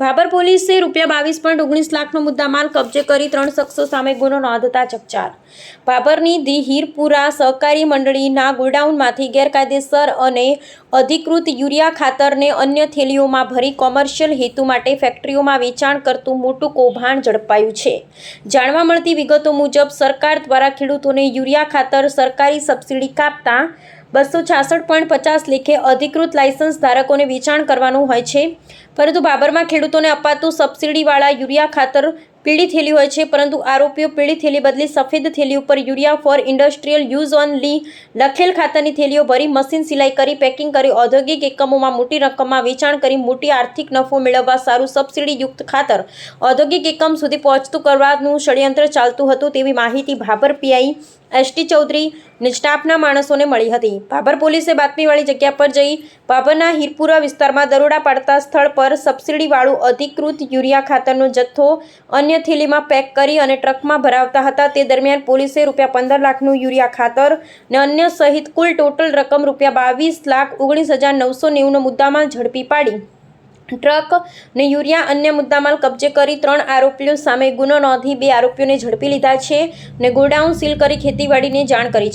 ભાબર પોલીસે રૂપિયા બાવીસ પોઈન્ટ ઓગણીસ લાખનો મુદ્દામાલ કબજે કરી ત્રણ શખ્સો સામે ગુનો નોંધતા ચકચાર. ભાભરની ધી હીરપુરા સહકારી મંડળીના ગોડાઉનમાંથી ગેરકાયદેસર અને અધિકૃત યુરિયા ખાતરને અન્ય થેલીઓમાં ભરી કોમર્શિયલ હેતુ માટે ફેક્ટરીઓમાં વેચાણ કરતું મોટું કૌભાંડ ઝડપાયું છે. જાણવા મળતી વિગતો મુજબ સરકાર દ્વારા ખેડૂતોને યુરિયા ખાતર સરકારી સબસિડી કાપતા બસો છાસઠ પોઈન્ટ પચાસ લેખે અધિકૃત લાયસન્સ ધારકોને વેચાણ કરવાનું હોય છે. પરંતુ બાબરમાં ખેડૂતોને અપાતું સબસિડીવાળા યુરિયા ખાતર પીળી થેલી હોય છે, પરંતુ આરોપીઓ પીળી થેલી બદલી સફેદ થેલી ઉપર urea for industrial use only લખેલ ખાતરની થેલીઓ ભરી મશીન સિલાઈ કરી, પેકિંગ કરી, ઔદ્યોગિક એકમોમાં મોટી રકમમાં વેચાણ કરી, મોટી આર્થિક નફો મેળવવા સારું સબસિડીયુક્ત ખાતર ઔદ્યોગિક એકમ સુધી પહોંચતું કરવાનું ષડયંત્ર ચાલતું હતું તેવી માહિતી ભાભર પીઆઈ એસટી ચૌધરી ને સ્ટાફના માણસોને મળી હતી. ભાભર પોલીસે બાતમીવાળી જગ્યા પર જઈ ભાભરના હીરપુરા વિસ્તારમાં દરોડા પાડતા સ્થળ પર સબસિડીવાળું અધિકૃત યુરિયા ખાતરનો જથ્થો અન્ય થેલીમાં પેક કરી અને ટ્રકમાં ભરાવતા હતા. તે દરમિયાન પોલીસે રૂપિયા પંદર લાખનું યુરિયા ખાતર અને અન્ય સહિત કુલ ટોટલ રકમ રૂપિયા બાવીસ લાખ ઓગણીસ હજાર નવસો નેવુંનો મુદ્દામાલ ઝડપી પાડી. ટ્રક ને યુરિયા અન્ય મુદ્દામાલ કબજે કરી ત્રણ આરોપીઓ સામે ગુનો નોંધી બે આરોપીઓને ઝડપી લીધા છે ને ગોડાઉન સીલ કરી ખેતીવાડીને જાણ કરી છે.